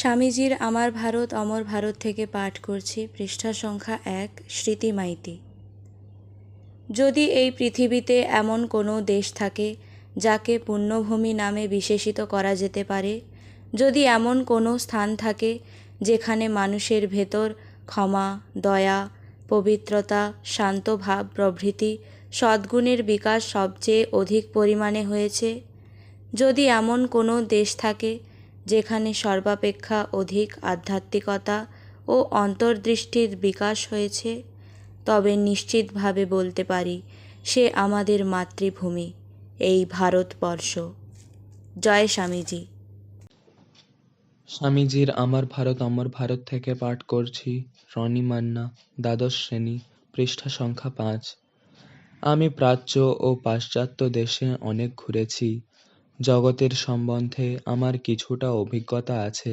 স্বামীজির আমার ভারত, অমর ভারত থেকে পাঠ করছি, পৃষ্ঠা সংখ্যা এক, স্মৃতি মাইতি। যদি এই পৃথিবীতে এমন কোনো দেশ থাকে, যাকে পুণ্যভূমি নামে বিশেষিত করা যেতে পারে, যদি এমন কোনো স্থান থাকে, যেখানে মানুষের ভেতর ক্ষমা, দয়া, পবিত্রতা, শান্ত ভাব, প্রভৃতি, সদ্গুণের বিকাশ সবচেয়ে অধিক পরিমাণে হয়েছে, যদি এমন কোনো দেশ থাকে যেখানে সর্বাপেক্ষা অধিক আধ্যাত্মিকতা ও অন্তর্দৃষ্টির বিকাশ হয়েছে, তবে নিশ্চিতভাবে বলতে পারি সে আমাদের মাতৃভূমি, এই ভারতবর্ষ। জয় স্বামীজি। স্বামীজির আমার ভারত, অমর ভারত থেকে পাঠ করছি রনি মান্না, দ্বাদশ শ্রেণি, পৃষ্ঠা সংখ্যা পাঁচ। আমি প্রাচ্য ও পাশ্চাত্য দেশে অনেক ঘুরেছি। জগতের সম্বন্ধে আমার কিছুটা অভিজ্ঞতা আছে।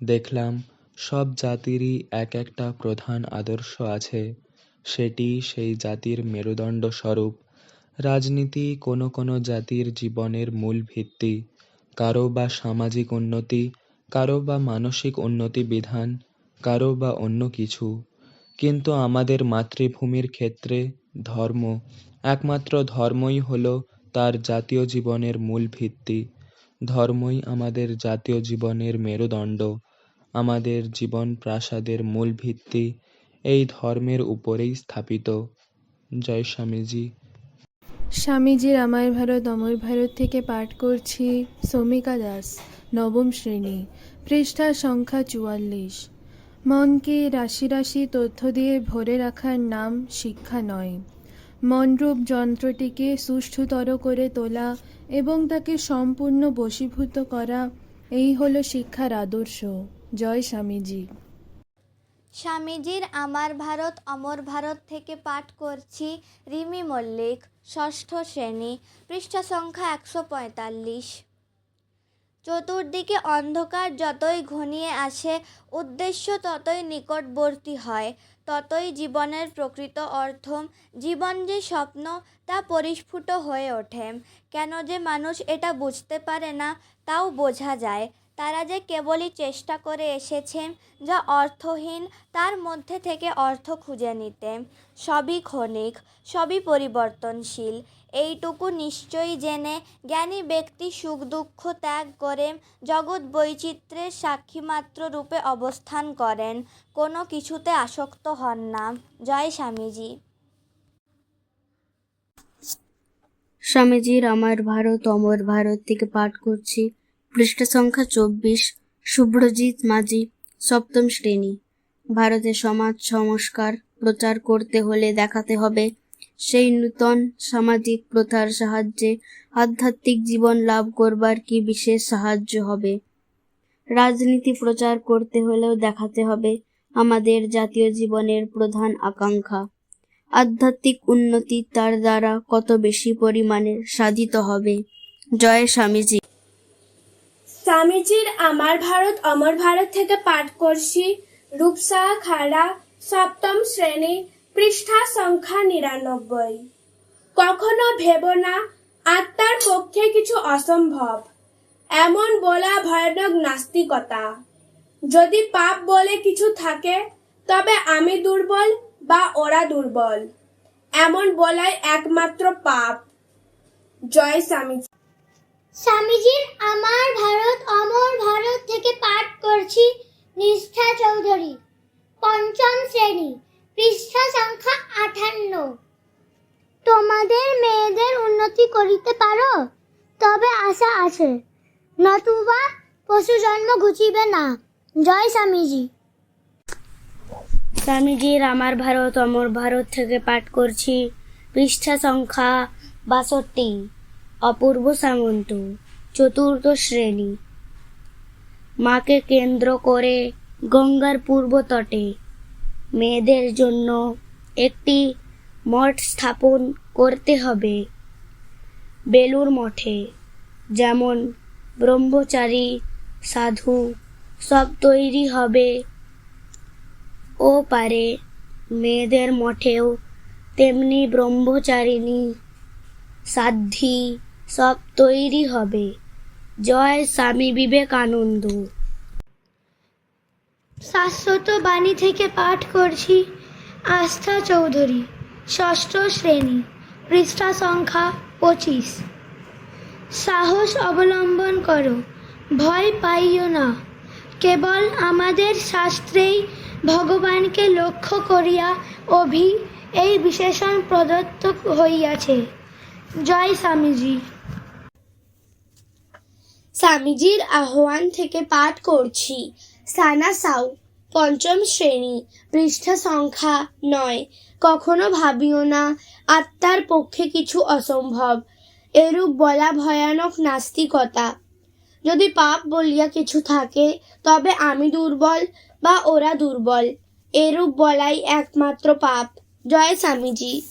দেখলাম, সব জাতিরই এক একটা প্রধান আদর্শ আছে। সেটি সেই জাতির মেরুদণ্ড স্বরূপ। রাজনীতি কোনো কোনো জাতির জীবনের মূল ভিত্তি। কারও বা সামাজিক উন্নতি, কারও বা মানসিক উন্নতি বিধান, কারও বা অন্য কিছু। কিন্তু আমাদের মাতৃভূমির ক্ষেত্রে ধর্ম, একমাত্র ধর্মই হলো তার জাতীয় জীবনের মূল ভিত্তি। ধর্মই আমাদের জাতীয় জীবনের মেরুদণ্ড। আমাদের জীবন প্রাসাদের মূল ভিত্তি এই ধর্মের উপরেই স্থাপিত। জয় স্বামীজি। স্বামীজির আমার ভারত, অমর ভারত থেকে পাঠ করছি সৌমিকা দাস, নবম শ্রেণি পৃষ্ঠা সংখ্যা চুয়াল্লিশ। মনকে রাশি রাশি তথ্য দিয়ে ভরে রাখার নাম শিক্ষা নয়। মনরূপ যন্ত্রটিকে সুষ্ঠুতর করে তোলা এবং তাকে সম্পূর্ণ বশীভূত করা, এই হলো শিক্ষার আদর্শ। জয় স্বামীজি। স্বামীজির আমার ভারত, অমর ভারত থেকে পাঠ করছি রিমি মল্লিক, ষষ্ঠ শ্রেণি, পৃষ্ঠা সংখ্যা একশো পঁয়তাল্লিশ। চতুর্দিকে অন্ধকার যতই ঘনিয়ে আসে, উদ্দেশ্য ততই নিকটবর্তী হয়। ততই জীবনের প্রকৃত অর্থ, জীবন যে স্বপ্ন তা পরিস্ফুট হয়ে ওঠে। কেন যে মানুষ এটা বুঝতে পারে না, তাও বোঝা যায়। তারা যে কেবলই চেষ্টা করে এসেছে যা অর্থহীন, তার মধ্যে থেকে অর্থ খুঁজে নিতে। সবই ক্ষণিক, সবই পরিবর্তনশীল। এইটুকু নিশ্চয়ই জেনে জ্ঞানী ব্যক্তি সুখ দুঃখ ত্যাগ করে জগৎ বৈচিত্র্যের সাক্ষীমাত্র রূপে অবস্থান করেন। কোনো কিছুতে আসক্ত হন না। জয় স্বামীজি। স্বামীজির আমার ভারত, অমর ভারত থেকে পাঠ করছি। পৃষ্ঠা সংখ্যা চব্বিশ শুভ্রজিৎ মাঝি, সপ্তম শ্রেণি। ভারতে সমাজ সংস্কার প্রচার করতে হলে দেখাতে হবে সেই নূতন সামাজিক প্রথার সাহায্যে আধ্যাত্মিক জীবন লাভ করবার কি বিশেষ সাহায্য হবে? রাজনীতি প্রচার করতে হলেও দেখাতে হবে আমাদের জাতীয় জীবনের প্রধান আকাঙ্ক্ষা। আধ্যাত্মিক উন্নতি তার দ্বারা কত বেশি পরিমাণে সাধিত হবে? জয় স্বামীজি। স্বামীজির আমার ভারত, অমর ভারত থেকে পাঠ করছি। রূপসা, খাড়া, সপ্তম শ্রেণি, পৃষ্ঠা সংখ্যা নিরানব্বই। কখনো ভেব না, আত্মার পক্ষে কিছু অসম্ভব। এমন বলা ভয়ানক নাস্তিকতা। যদি পাপ বলে কিছু থাকে, তবে আমি দুর্বল বা ওরা দুর্বল। এমন বলাই একমাত্র পাপ। জয় স্বামীজি। স্বামীজির আমার ভারত, অমর ভারত থেকে পাঠ করছি নিষ্ঠা চৌধুরী, পঞ্চম শ্রেণি, পৃষ্ঠা সংখ্যা আঠান্ন। তোমাদের মেয়েদের উন্নতি করিতে পারো? তবে আশা আছে। নতুবা পশু জন্ম ঘুচিবে না। জয় স্বামীজি। স্বামীজির আমার ভারত, অমর ভারত থেকে পাঠ করছি পৃষ্ঠা সংখ্যা বাষট্টি। অপূর্ব সামন্ত, চতুর্থ শ্রেণি। মাকে কেন্দ্র করে গঙ্গার পূর্ব তটে মেয়েদের জন্য একটি মঠ স্থাপন করতে হবে। বেলুর মঠে যেমন ব্রহ্মচারী, সাধু সব তৈরি হবে। ও পারে মেয়েদের মঠেও তেমনি ব্রহ্মচারিণী, সাধ্যি সব তৈরি হবে। জয় স্বামী বিবেকানন্দ। শাশ্বত বাণী থেকে পাঠ করছি আস্থা চৌধুরী, ষষ্ঠ শ্রেণি, পৃষ্ঠা সংখ্যা পঁচিশ। সাহস অবলম্বন করো, ভয় পাইও না। কেবল আমাদের শাস্ত্রেই ভগবানকে লক্ষ্য করিয়া অভি এই বিশেষণ প্রদত্ত হইয়াছে। জয় স্বামীজি। স্বামীজির আহ্বান থেকে পাঠ করছি। সানা সাউ, পঞ্চম শ্রেণি, পৃষ্ঠা সংখ্যা নয়। কখনো ভাবিও না, আত্মার পক্ষে কিছু অসম্ভব। এরূপ বলা ভয়ানক নাস্তিকতা। যদি পাপ বলিয়া কিছু থাকে, তবে আমি দুর্বল বা ওরা দুর্বল। এরূপ বলাই একমাত্র পাপ। জয় স্বামীজি।